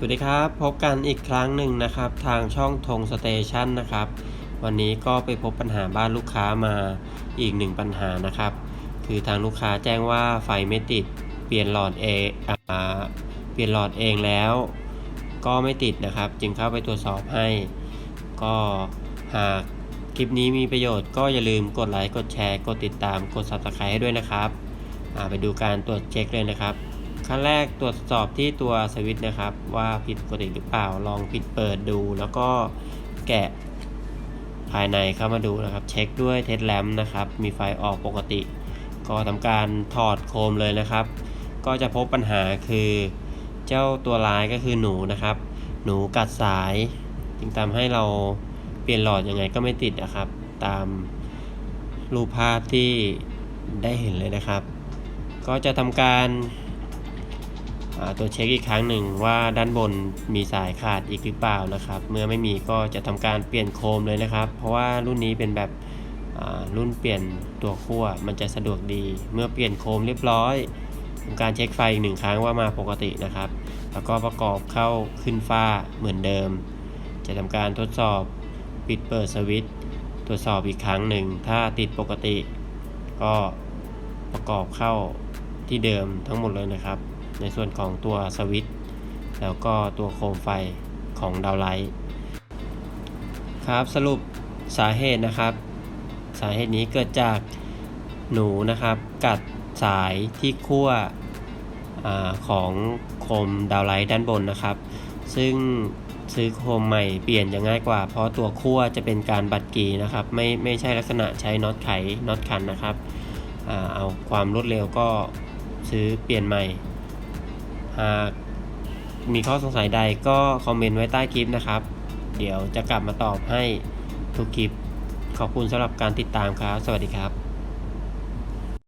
สวัสดีครับ พบกันอีกครั้งหนึ่งนะครับ ทางช่องธงสเตชันนะครับ วันนี้ก็ไปพบปัญหาบ้านลูกค้ามาอีกหนึ่งปัญหานะครับ คือทางลูกค้าแจ้งว่าไฟไม่ติดเปลี่ยนหลอดเองอเปลี่ยนหลอดเองแล้ว ก็ไม่ติดนะครับ จึงเข้าไปตรวจสอบให้ ก็หากคลิปนี้มีประโยชน์ก็อย่าลืมกดไลค์กดแชร์ กดติดตามกด subscribe ให้ด้วยนะครับไปดูการตรวจเช็คเลยนะครับ ขั้นแรกตรวจสอบที่ตัวสวิตช์นะครับ ว่าผิดปกติหรือเปล่าลองปิดเปิดดู แล้วก็แกะภายในเข้ามาดูนะครับ เช็คด้วยเทสแลมนะครับ มีไฟออกปกติ ก็ทำการถอดโคมเลยนะครับ ก็จะพบปัญหาคือเจ้าตัวร้ายก็คือหนูนะครับ หนูกัดสาย จึงทำให้เราเปลี่ยนหลอดยังไงก็ไม่ติดนะครับ ตามรูปภาพที่ได้เห็นเลยนะครับ ก็จะทำการ ตัวเช็คอีกครั้งหนึ่งว่าด้านบนมีสายขาดอีกหรือเปล่านะครับ เมื่อไม่มีก็จะทำการเปลี่ยนโคมเลยนะครับ เพราะว่ารุ่นนี้เป็นแบบรุ่นเปลี่ยนตัวขั้วมันจะสะดวกดี เมื่อเปลี่ยนโคมเรียบร้อยทำการเช็คไฟอีกหนึ่งครั้งว่ามาปกตินะครับ แล้วก็ประกอบเข้าขึ้นฟ้าเหมือนเดิม จะทำการทดสอบปิดเปิดสวิตช์ตรวจสอบอีกครั้งหนึ่งถ้าติดปกติ ก็ประกอบเข้าที่เดิมทั้งหมดเลยนะครับ ในส่วนของตัวสวิตช์แล้วก็ตัวโคมไฟของดาวไลท์ครับสรุปสาเหตุนะครับ สาเหตุนี้เกิดจากหนูนะครับ กัดสายที่ขั้วอของโคมดาวไลท์ด้านบนนะครับ ซึ่งซื้อโคมใหม่เปลี่ยนจะง่ายกว่า เพราะตัวขั้วจะเป็นการบัดกีนะครับ ไม่ไม่ใช่ลักษณะใช้น็อตไขน็อตคันนะครับอเอาความรวดเร็วก็ซื้อเปลี่ยนใหม่ หากมีข้อสงสัยใดก็คอมเมนต์ไว้ใต้คลิปนะครับ เดี๋ยวจะกลับมาตอบให้ทุกคลิป ขอบคุณสำหรับการติดตามครับ สวัสดีครับ